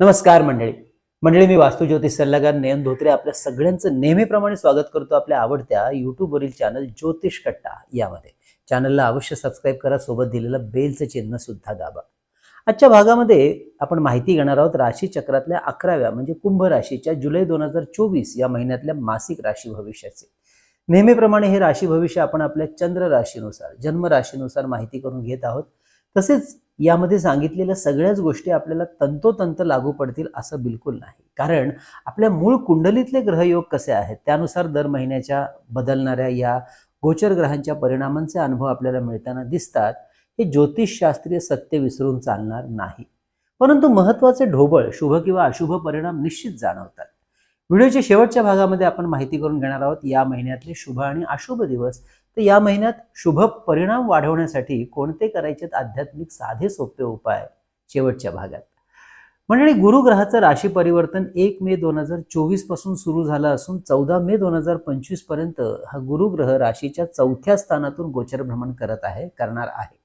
नमस्कार मंडळी. मंडळी मी वास्तू ज्योतिष सल्लागार नयन धोत्रे आपल्या सगळ्यांचं नेहमीप्रमाणे स्वागत करतो आपल्या आवडत्या युट्यूबवरील चॅनल ज्योतिष कट्टा यामध्ये. चॅनलला अवश्य सबस्क्राईब करा सोबत दिलेलं बेलचं चिन्ह सुद्धा दाबा. आजच्या भागामध्ये आपण माहिती घेणार आहोत राशी चक्रातल्या अकराव्या म्हणजे कुंभ राशीच्या जुलै दोन हजार चोवीस या महिन्यातल्या मासिक राशी भविष्याचे. नेहमीप्रमाणे हे राशी भविष्य आपण आपल्या चंद्र राशीनुसार जन्म राशीनुसार माहिती करून घेत आहोत. तसेच यामध्ये सांगितलेल्या सगळ्याच गोष्टी आपल्याला तंतोतंत लागू पडतील असं बिलकुल नाही. कारण आपल्या मूळ कुंडलीतले ग्रहयोग कसे आहेत त्यानुसार दर महिन्याच्या बदलणाऱ्या या गोचर ग्रहांच्या परिणामांचे अनुभव आपल्याला मिळताना दिसतात हे ज्योतिषशास्त्रीय सत्य विसरून चालणार नाही. परंतु महत्त्वाचे ढोबळ शुभ किंवा अशुभ परिणाम निश्चित जाणवतात. व्हिडिओच्या शेवटच्या भागामध्ये आपण माहिती करून घेणार आहोत या महिन्यातले शुभ आणि अशुभ दिवस तर या महिन्यात शुभ परिणाम वाढवण्यासाठी कोणते करायचे आध्यात्मिक साधे सोपे उपाय शेवटच्या भागात. मंडळी गुरुग्रहाचं राशी परिवर्तन एक मे दोन हजार चोवीसपासून सुरू झालं असून चौदा मे दोन हजार पंचवीसपर्यंत हा गुरुग्रह राशीच्या चौथ्या स्थानातून गोचर भ्रमण करत आहे करणार आहे.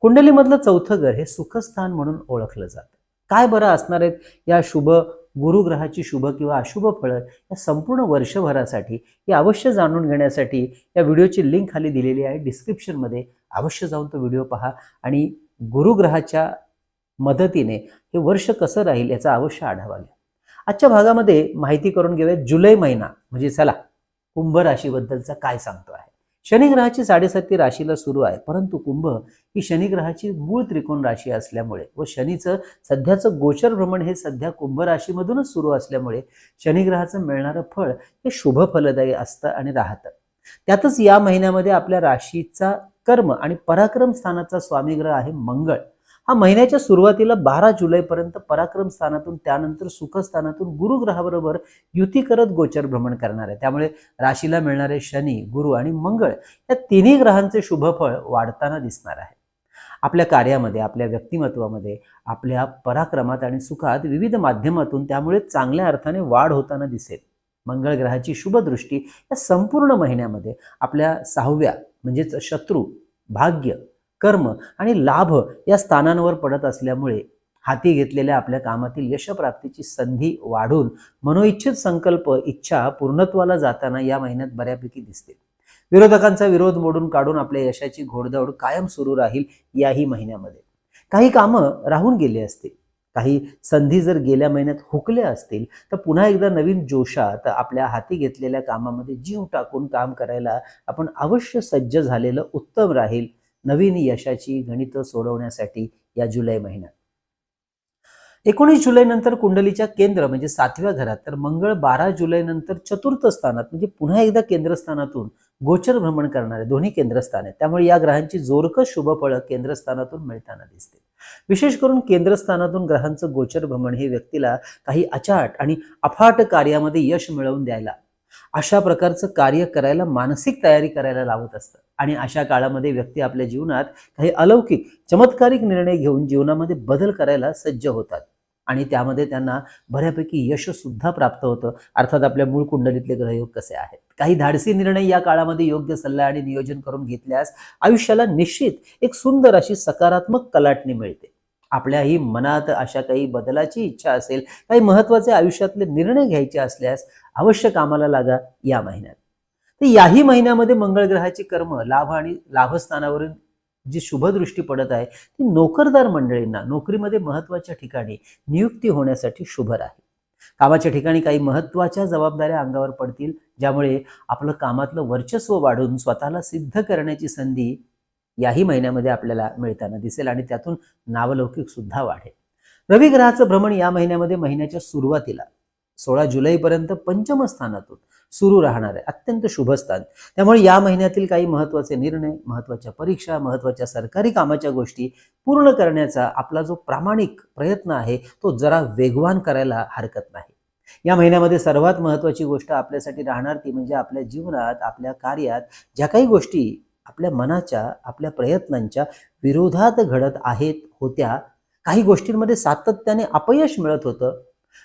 कुंडलीमधलं चौथं घर हे सुखस्थान म्हणून ओळखलं जातं. काय बरं असणार आहेत या शुभ गुरुग्रहाची शुभ किंवा अशुभ फळं या संपूर्ण वर्षभरासाठी हे अवश्य जाणून घेण्यासाठी या व्हिडिओची लिंक खाली दिलेली आहे. डिस्क्रिप्शनमध्ये अवश्य जाऊन तो व्हिडिओ पहा आणि गुरुग्रहाच्या मदतीने हे वर्ष कसं राहील याचा अवश्य आढावा घ्या. आजच्या भागामध्ये माहिती करून घेऊया जुलै महिना. म्हणजे चला कुंभ राशीबद्दलचा काय सांगतो आहे शनिग्रहाची साडेसाती राशीला सुरू आहे. परंतु कुंभ ही शनिग्रहाची मूळ त्रिकोण राशी असल्यामुळे व शनीचं सध्याचं गोचर भ्रमण हे सध्या कुंभ राशीमधूनच सुरू असल्यामुळे शनिग्रहाचं मिळणारं फळ हे शुभ फलदायी असतं आणि राहतं. त्यातच या महिन्यामध्ये आपल्या राशीचा कर्म आणि पराक्रम स्थानाचा स्वामीग्रह आहे मंगळ. हा महिन्याच्या सुरुवातीला बारा जुलैपर्यंत पराक्रम स्थानातून त्यानंतर सुखस्थानातून गुरुग्रहाबरोबर युती करत गोचर भ्रमण करणार आहे. त्यामुळे राशीला मिळणारे शनी गुरु आणि मंगळ या तिन्ही ग्रहांचे शुभफळ वाढताना दिसणार आहे. आपल्या कार्यामध्ये आपल्या व्यक्तिमत्वामध्ये आपल्या पराक्रमात आणि सुखात विविध माध्यमातून त्यामुळे चांगल्या अर्थाने वाढ होताना दिसेल. मंगळ ग्रहाची शुभदृष्टी या संपूर्ण महिन्यामध्ये आपल्या सहाव्या म्हणजेच शत्रू भाग्य कर्म आणि लाभ या स्थानांवर पडत असल्यामुळे हाती घेतलेल्या आपल्या कामातील यशप्राप्तीची संधी वाढून मनोइच्छित संकल्प इच्छा पूर्णत्वाला जाताना या महिन्यात बऱ्यापैकी दिसतील. विरोधकांचा विरोध मोडून काढून आपल्या यशाची घोडदौड कायम सुरू राहील याही महिन्यामध्ये. काही कामं राहून गेली असतील. काही संधी जर गेल्या महिन्यात हुकल्या असतील तर पुन्हा एकदा नवीन जोशात आपल्या हाती घेतलेल्या कामामध्ये जीव टाकून काम करायला आपण अवश्य सज्ज झालेलं उत्तम राहील नवीन यशाची गणितं सोडवण्यासाठी या जुलै महिन्यात. एकोणीस जुलै नंतर कुंडलीच्या केंद्र म्हणजे सातव्या घरात तर मंगळ बारा जुलै नंतर चतुर्थ स्थानात म्हणजे पुन्हा एकदा केंद्रस्थानातून गोचर भ्रमण करणारे दोन्ही केंद्रस्थान आहेत. त्यामुळे या ग्रहांची जोरकस शुभफळं केंद्रस्थानातून मिळताना दिसते. विशेष करून केंद्रस्थानातून ग्रहांचं गोचर भ्रमण हे व्यक्तीला काही अचाट आणि अफाट कार्यामध्ये यश मिळवून द्यायला अशा प्रकारचं कार्य करायला मानसिक तयारी करायला लावत असतं. आणि अशा काळामध्ये व्यक्ती आपल्या जीवनात काही अलौकिक चमत्कारिक निर्णय घेऊन जीवनामध्ये बदल करायला सज्ज होतात. आणि त्यामध्ये त्यांना बऱ्यापैकी यश सुद्धा प्राप्त होतं. अर्थात आपल्या मूळ कुंडलीतले ग्रहयोग कसे आहेत? काही धाडसी निर्णय या काळामध्ये योग्य सल्ला आणि नियोजन करून घेतल्यास आयुष्याला निश्चित एक सुंदर अशी सकारात्मक कलाटणी मिळते. आपल्याही मनात अशा काही बदलाची इच्छा असेल काही महत्त्वाचे आयुष्यातले निर्णय घ्यायचे असल्यास अवश्य कामाला लागा या महिन्यात. तर याही महिन्यामध्ये मंगळ ग्रहाची कर्म लाभ आणि लाभस्थानावरून जी शुभदृष्टी पडत आहे ती नोकरदार मंडळींना नोकरीमध्ये महत्त्वाच्या ठिकाणी नियुक्ती होण्यासाठी शुभ राहील. कामाच्या ठिकाणी काही महत्त्वाच्या जबाबदाऱ्या अंगावर पडतील ज्यामुळे आपलं कामातलं वर्चस्व वाढून स्वतःला सिद्ध करण्याची संधी याही महिन्यामध्ये आपल्याला मिळताना दिसेल आणि त्यातून नावलौकिक सुद्धा वाढेल. रवी ग्रहाचं भ्रमण या महिन्यामध्ये महिन्याच्या सुरुवातीला सोळा जुलैपर्यंत पंचम स्थानातून सुरू राहणार आहे. अत्यंत शुभ स्थान. त्यामुळे या महिन्यातील काही महत्त्वाचे निर्णय महत्त्वाच्या परीक्षा महत्त्वाच्या सरकारी कामाच्या गोष्टी पूर्ण करण्याचा आपला जो प्रामाणिक प्रयत्न आहे तो जरा वेगवान करायला हरकत नाही. या महिन्यामध्ये सर्वात महत्वाची गोष्ट आपल्यासाठी राहणार ती म्हणजे आपल्या जीवनात आपल्या कार्यात ज्या काही गोष्टी आपल्या मनाच्या आपल्या प्रयत्नांच्या विरोधात घडत आहेत होत्या. काही गोष्टींमध्ये सातत्याने अपयश मिळत होतं.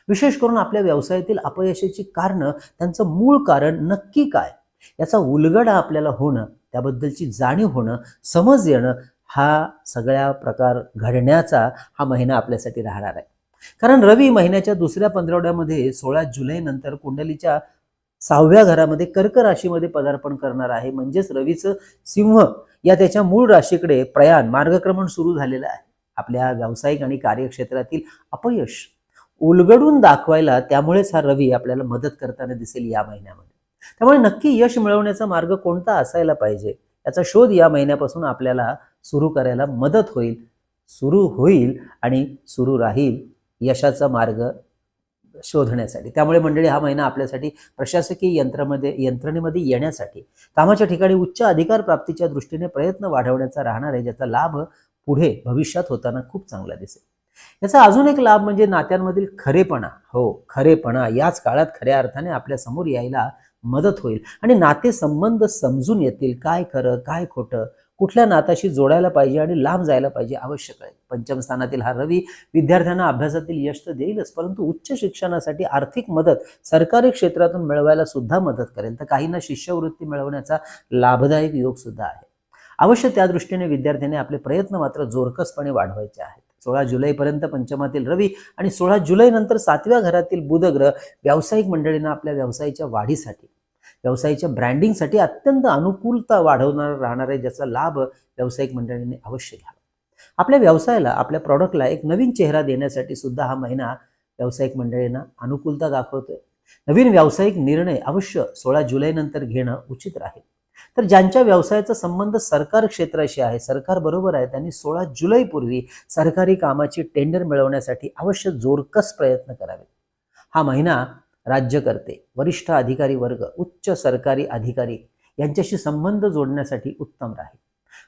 विशेष करून आपल्या व्यवसायातील अपयशाची कारणं त्यांचं मूळ कारण नक्की काय? याचा उलगडा आपल्याला होणं त्याबद्दलची जाणीव होणं समज येणं हा सगळ्या प्रकार घडण्याचा हा महिना आपल्यासाठी राहणार आहे. कारण रवी महिन्याच्या दुसऱ्या पंधरवड्यामध्ये सोळा जुलै नंतर कुंडलीच्या सहाव्या घरामध्ये कर्क राशीमध्ये पदार्पण करणार आहे. म्हणजेच रवीचं सिंह या त्याच्या मूळ राशीकडे प्रयाण मार्गक्रमण सुरू झालेलं आहे. आपल्या व्यावसायिक आणि कार्यक्षेत्रातील अपयश उलगडून दाखवायला त्यामुळेच हा रवी आपल्याला मदत करताना दिसेल या महिन्यामध्ये. त्यामुळे नक्की यश मिळवण्याचा मार्ग कोणता असायला पाहिजे? याचा शोध या महिन्यापासून आपल्याला सुरू करायला मदत होईल सुरू होईल आणि सुरू राहील यशाचा मार्ग शोधण्यासाठी. त्यामुळे मंडळी हा महिना आपल्यासाठी प्रशासकीय यंत्रामध्ये यंत्रणेमध्ये येण्यासाठी कामाच्या ठिकाणी उच्च अधिकार प्राप्तीच्या दृष्टीने प्रयत्न वाढवण्याचा राहणार आहे ज्याचा लाभ पुढे भविष्यात होताना खूप चांगला दिसेल. याचा अजून एक लाभ म्हणजे नात्यांमधील खरेपणा. हो खरेपणा. याच काळात खऱ्या अर्थाने आपल्यासमोर यायला मदत होईल. आणि नाते संबंध समजून येतील काय खरं काय खोटं. कुठल्या नाताशी जोडायला पाहिजे आणि लांब जायला पाहिजे आवश्यक आहे. पंचम स्थानातील हा रवी विद्यार्थ्यांना अभ्यासातील यश तर देईलच परंतु उच्च शिक्षणासाठी आर्थिक मदत सरकारी क्षेत्रातून मिळवायला सुद्धा मदत करेल. तर काहींना शिष्यवृत्ती मिळवण्याचा लाभदायक योग सुद्धा आहे. अवश्य त्या दृष्टीने विद्यार्थ्यांनी आपले प्रयत्न मात्र जोरकसपणे वाढवायचे आहेत. सोळा जुलैपर्यंत पंचमातील रवी आणि सोळा जुलैनंतर सातव्या घरातील बुधग्रह व्यावसायिक मंडळींना आपल्या व्यवसायाच्या वाढीसाठी व्यवसायाच्या ब्रँडिंगसाठी अत्यंत अनुकूलता वाढवणार राहणार आहे ज्याचा लाभ व्यावसायिक मंडळींनी अवश्य घ्यावा. आपल्या व्यवसायाला आपल्या प्रॉडक्टला एक नवीन चेहरा देण्यासाठी सुद्धा हा महिना व्यावसायिक मंडळींना अनुकूलता दाखवतोय. नवीन व्यावसायिक निर्णय अवश्य सोळा जुलै नंतर घेणं उचित राहील. तर ज्यांच्या व्यवसायाचा संबंध सरकार क्षेत्राशी आहे सरकार बरोबर आहे त्यांनी सोळा जुलैपूर्वी सरकारी कामाची टेंडर मिळवण्यासाठी अवश्य जोरकस प्रयत्न करावे. हा महिना राज्यकर्ते वरिष्ठ अधिकारी वर्ग उच्च सरकारी अधिकारी यांच्याशी संबंध जोडण्यासाठी उत्तम राहील.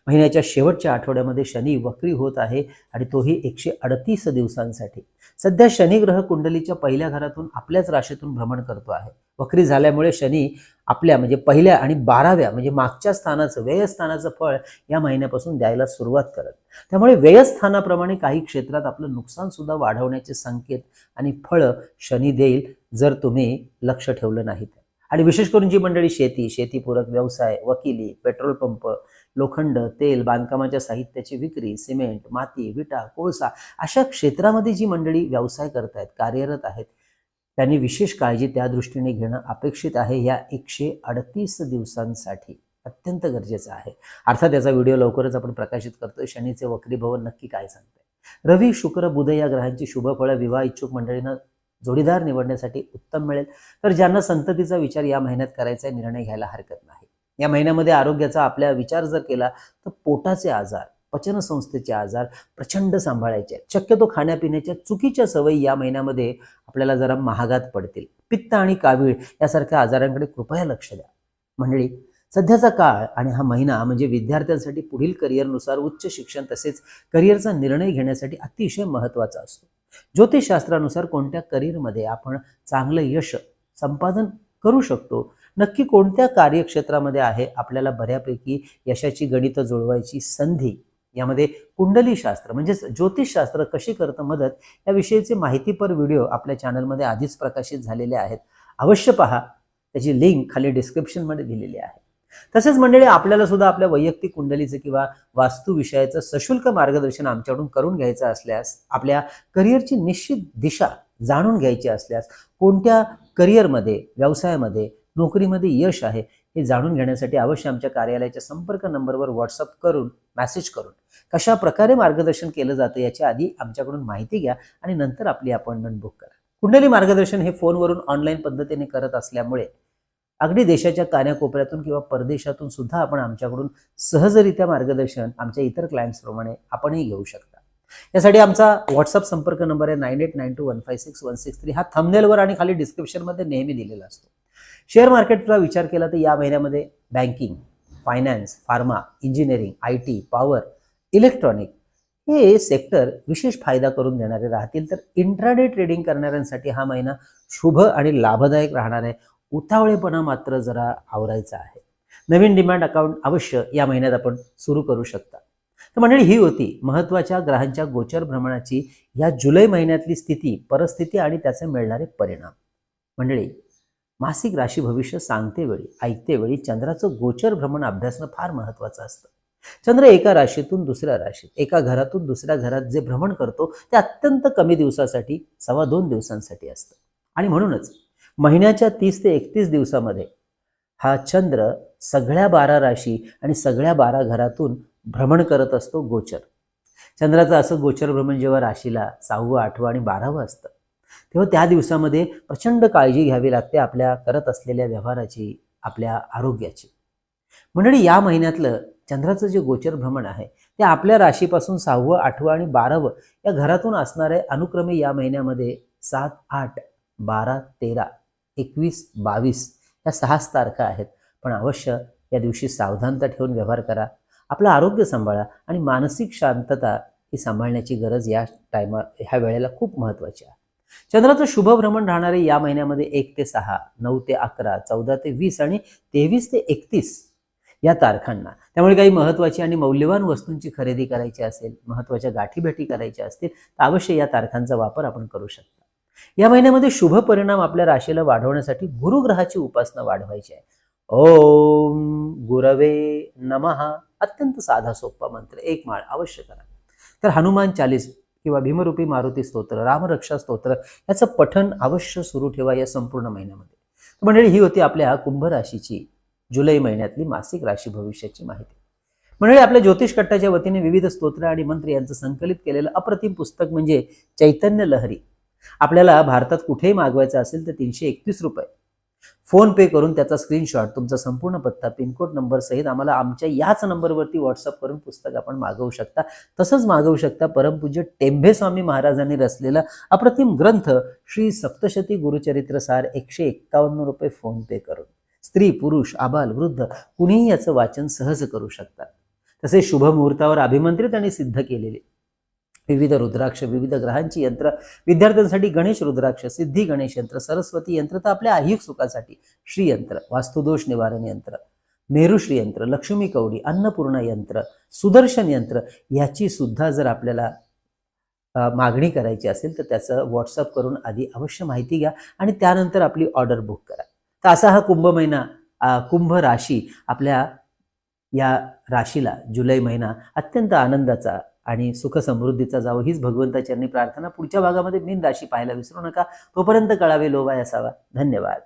महिन्याच्या शेवटच्या आठवड्यामध्ये शनी वक्री होत आहे आणि तोही एकशे अडतीस दिवसांसाठी. सध्या शनिग्रह कुंडलीच्या पहिल्या घरातून आपल्याच राशीतून भ्रमण करतो आहे. वक्री झाल्यामुळे शनी आपल्या म्हणजे पहिल्या आणि बाराव्या म्हणजे मागच्या स्थानाचं व्ययस्थानाचं फळ या महिन्यापासून द्यायला सुरुवात करत. त्यामुळे व्ययस्थानाप्रमाणे काही क्षेत्रात आपलं नुकसान सुद्धा वाढवण्याचे संकेत आणि फळं शनी देईल जर तुम्ही लक्ष ठेवलं नाही तर. आणि विशेष करून जी मंडळी शेती शेतीपूरक व्यवसाय वकिली पेट्रोल पंप लोखंड तेल बांधकामाच्या साहित्याची विक्री सिमेंट माती विटा कोळसा अशा क्षेत्रामध्ये जी मंडळी व्यवसाय करतायत कार्यरत आहेत त्यांनी विशेष काळजी त्या दृष्टीने घेणं अपेक्षित आहे. या एकशे अडतीस दिवसांसाठी अत्यंत गरजेचं आहे. अर्थात याचा व्हिडिओ लवकरच आपण प्रकाशित करतोय. शनीचे वक्रीभवन नक्की काय सांगते रवी शुक्र बुध या ग्रहांची शुभफळं विवाह इच्छुक मंडळीनं जोडीदार निवडण्यासाठी उत्तम मिळेल. तर ज्यांना संततीचा विचार या महिन्यात करायचा निर्णय घ्यायला हरकत नाही. या महिन्यामध्ये आरोग्याचा आपल्या विचार जर केला तर पोटाचे आजार पचनसंस्थेचे आजार प्रचंड सांभाळायचे आहेत. शक्यतो खाण्यापिण्याच्या चुकीच्या सवयी या महिन्यामध्ये आपल्याला जरा महागात पडतील. पित्त आणि कावीळ यासारख्या आजारांकडे कृपया लक्ष द्या. मंडळी सध्याचा काळ आणि हा महिना म्हणजे विद्यार्थ्यांसाठी पुढील करिअरनुसार उच्च शिक्षण तसेच करिअरचा निर्णय घेण्यासाठी अतिशय महत्त्वाचा असतो. ज्योतिषशास्त्रानुसार कोणत्या करिअरमध्ये आपण चांगलं यश संपादन करू शकतो नक्की कोणत्या कार्यक्षेत्रामध्ये आहे? आपल्याला बऱ्यापैकी यशाची गणितं जुळवायची संधी यामध्ये कुंडली शास्त्र म्हणजेच ज्योतिषशास्त्र कशी करतं मदत याविषयीचे माहितीपर व्हिडिओ आपल्या चॅनलमध्ये आधीच प्रकाशित झालेले आहेत. अवश्य पहा. त्याची लिंक खाली डिस्क्रिप्शनमध्ये दिलेली आहे. तसेच मंडळी आपल्याला सुद्धा आपल्या वैयक्तिक कुंडलीचं किंवा वास्तुविषयाचं सशुल्क मार्गदर्शन आमच्याकडून करून घ्यायचं असल्यास आपल्या करिअरची निश्चित दिशा जाणून घ्यायची असल्यास कोणत्या करिअरमध्ये व्यवसायामध्ये नोकरीमध्ये यश आहे हे जाणून घेण्यासाठी अवश्य आमच्या कार्यालयाच्या संपर्क नंबरवर व्हॉट्सअप करून मेसेज करून. कशा प्रकारे मार्गदर्शन केलं जातं याच्या आधी आमच्याकडून माहिती घ्या आणि नंतर आपली अपॉइंटमेंट बुक करा. कुंडली मार्गदर्शन हे फोनवरून ऑनलाईन पद्धतीने करत असल्यामुळे अगदी देशाच्या कान्याकोपऱ्यातून किंवा परदेशातून सुद्धा आपण आमच्याकडून सहजरित्या मार्गदर्शन आमच्या इतर क्लायंट्सप्रमाणे आपणही घेऊ शकता. यासाठी आमचा व्हॉट्सअप संपर्क नंबर आहे nine eight nine two one five six one six three हा थंबनेलवर आणि खाली डिस्क्रिप्शनमध्ये नेहमी दिलेला असतो. शेअर मार्केटचा विचार केला तर या महिन्यामध्ये banking finance pharma engineering I T power electronic हे सेक्टर विशेष फायदा करून देणारे राहतील. तर इंट्राडे ट्रेडिंग करणाऱ्यांसाठी हा महिना शुभ आणि लाभदायक राहणार आहे. उतावळेपणा मात्र जरा आवरायचा आहे. नवीन डिमांड अकाउंट अवश्य या महिन्यात आपण सुरू करू शकता. तर मंडळी ही होती महत्त्वाच्या ग्रहांच्या गोचर भ्रमणाची या जुलै महिन्यातली स्थिती परिस्थिती आणि त्याचे मिळणारे परिणाम. मंडळी मासिक राशी भविष्य सांगते वेळी ऐकते वेळी चंद्राचं गोचर भ्रमण अभ्यासणं फार महत्वाचं असतं. चंद्र एका राशीतून दुसऱ्या राशीत एका घरातून दुसऱ्या घरात जे भ्रमण करतो ते अत्यंत कमी दिवसासाठी सव्वा दोन दिवसांसाठी असतं. आणि म्हणूनच महिन्याच्या तीस ते एकतीस दिवसामध्ये हा चंद्र सगळ्या बारा राशी आणि सगळ्या बारा घरातून भ्रमण करत असतो गोचर. चंद्राचं असं गोचर भ्रमण जेव्हा राशीला सहावं आठवं आणि बारावं असतं तेव्हा त्या दिवसामध्ये प्रचंड काळजी घ्यावी लागते आपल्या करत असलेल्या व्यवहाराची आपल्या आरोग्याची. मंडळी या महिन्यातलं चंद्राचं जे गोचर भ्रमण आहे ते आपल्या राशीपासून सहावं आठवं आणि बारावं या घरातून असणारे अनुक्रमे या महिन्यामध्ये सात आठ बारा तेरा एकवीस बावीस या सहाच तारखा आहेत. पण अवश्य या दिवशी सावधानता ठेवून व्यवहार करा आपलं आरोग्य सांभाळा आणि मानसिक शांतता ही सांभाळण्याची गरज या टायमा ह्या वेळेला खूप महत्त्वाची आहे. चंद्राचं शुभ भ्रमण राहणारे या महिन्यामध्ये एक ते सहा नऊ ते अकरा चौदा ते वीस आणि तेवीस ते एकतीस या तारखांना. त्यामुळे काही महत्वाची आणि मौल्यवान वस्तूंची खरेदी करायची असेल महत्त्वाच्या गाठीभेटी करायच्या असतील तर अवश्य या तारखांचा वापर आपण करू शकता. या महिन्यामध्ये शुभ परिणाम आपल्या राशीला वाढवण्यासाठी गुरुग्रहाची उपासना वाढवायची आहे. ओम गुरवे नमहा अत्यंत साधा सोपा मंत्र एक माळ अवश्य करा. तर हनुमान चालीस किंवा भीमरूपी मारुती स्तोत्र रामरक्षा स्तोत्र याचं पठण अवश्य सुरू ठेवा या संपूर्ण महिन्यामध्ये. मंडळी ही होती आपल्या कुंभ राशीची जुलै महिन्यातली मासिक राशी भविष्याची माहिती. मंडळी आपल्या ज्योतिष कट्टाच्या वतीने विविध स्तोत्र आणि मंत्र यांचं संकलित केलेलं अप्रतिम पुस्तक म्हणजे चैतन्य लहरी. आपल्याला भारतात कुठेही मागवायचं असेल तर तीनशे एकतीस रुपये. फोन पे करून त्याचा स्क्रीनशॉट तुमचा संपूर्ण पत्ता पिनकोड नंबर सहित आम्हाला आमच्या याच नंबरवरती व्हॉट्सअप करून पुस्तक आपण मागवू शकता. तसंच मागवू शकता परमपूज्य टेंभे स्वामी महाराजांनी रचलेला अप्रतिम ग्रंथ श्री सप्तशती गुरुचरित्र सार एकशे एक्कावन्न रुपये फोन पे करून. स्त्री पुरुष आबाल वृद्ध कुणीही याचं वाचन सहज करू शकतात. तसे शुभ मुहूर्तावर अभिमंत्रित आणि सिद्ध केलेले. विविध रुद्राक्ष विविध ग्रहांची यंत्र. विद्यार्थ्यांसाठी गणेश रुद्राक्ष सिद्धी गणेश यंत्र सरस्वती यंत्र तर आपल्या ऐहिक सुखासाठी. श्रीयंत्र वास्तुदोष निवारण यंत्र मेरुश्री यंत्र लक्ष्मी कवडी अन्नपूर्णा यंत्र सुदर्शन यंत्र याची सुद्धा जर आपल्याला मागणी करायची असेल तर त्याचं व्हॉट्सअप करून आधी अवश्य माहिती घ्या आणि त्यानंतर आपली ऑर्डर बुक करा. तर असा हा कुंभ महिना कुंभ राशी आपल्या या राशीला जुलै महिना अत्यंत आनंदाचा आणि सुख समृद्धीचा जावं हीच भगवंताचरणी प्रार्थना. पुढच्या भागामध्ये मीन राशी पाहायला विसरू नका. तोपर्यंत कळावे लोवाय असावा धन्यवाद.